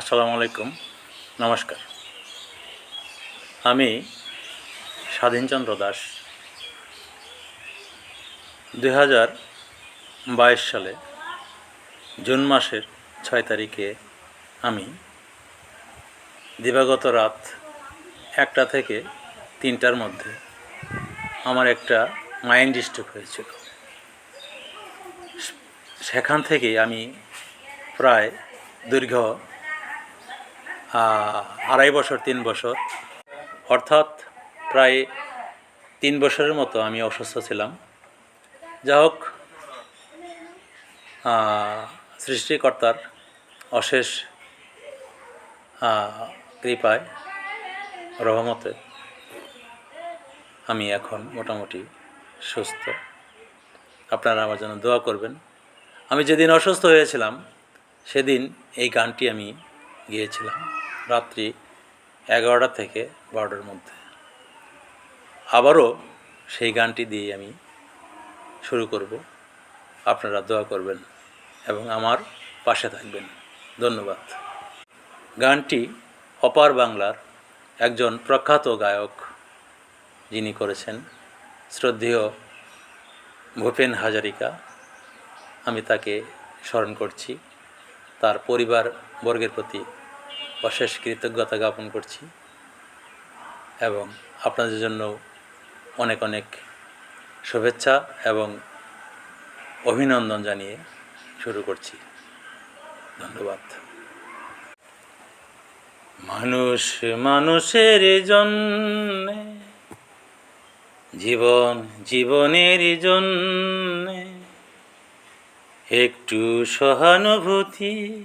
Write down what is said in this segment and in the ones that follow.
আসসালামু আলাইকুম। নমস্কার। আমি স্বাধীনচন্দ্র দাস। দুই হাজার বাইশ সালে জুন মাসের ছয় তারিখে আমি দিবাগত রাত একটা থেকে তিনটার মধ্যে আমার একটা মাইন্ড স্ট্রোক হয়েছিল। সেখান থেকে আমি প্রায় দীর্ঘ আড়াই বছর, তিন বছর। অর্থাৎ প্রায় তিন বছরের মতো আমি অসুস্থ ছিলাম। যা হোক সৃষ্টিকর্তার অশেষ কৃপায়, রহমতে আমি এখন মোটামুটি সুস্থ। আপনারা আমার জন্য দোয়া করবেন। আমি যেদিন অসুস্থ হয়েছিলাম, সেদিন এই গানটি আমি গিয়েছিলাম। রাত্রি এগারোটা থেকে বারোটার মধ্যে। আবারও সেই গানটি দিয়ে আমি শুরু করব। আপনারা দোয়া করবেন এবং আমার পাশে থাকবেন। ধন্যবাদ। গানটি অপার বাংলার একজন প্রখ্যাত গায়ক যিনি করেছেন শ্রদ্ধেয় ভূপেন হাজারিকা। আমি তাকে স্মরণ করছি। তার পরিবার বর্গের প্রতি অশেষ কৃতজ্ঞতা জ্ঞাপন করছি এবং আপনাদের জন্য অনেক অনেক শুভেচ্ছা এবং অভিনন্দন জানিয়ে শুরু করছি। ধন্যবাদ। মানুষ মানুষের জন্যে, জীবন জীবনের জন্যে, একটু সহানুভূতি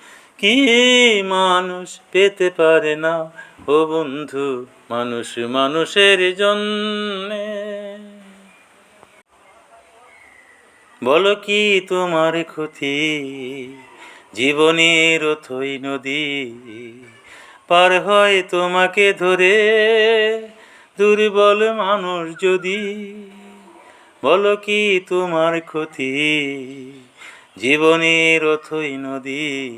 কি মানুষ পেতে পারে না? ও বন্ধু, মানুষ মানুষের জন্যে। বলো কি তোমার ক্ষতি? জীবনের থই নদী পার হয় তোমাকে ধরে। দুর্বল মানুষ যদি, বলো কি তোমার ক্ষতি? জীবনের অথই নদী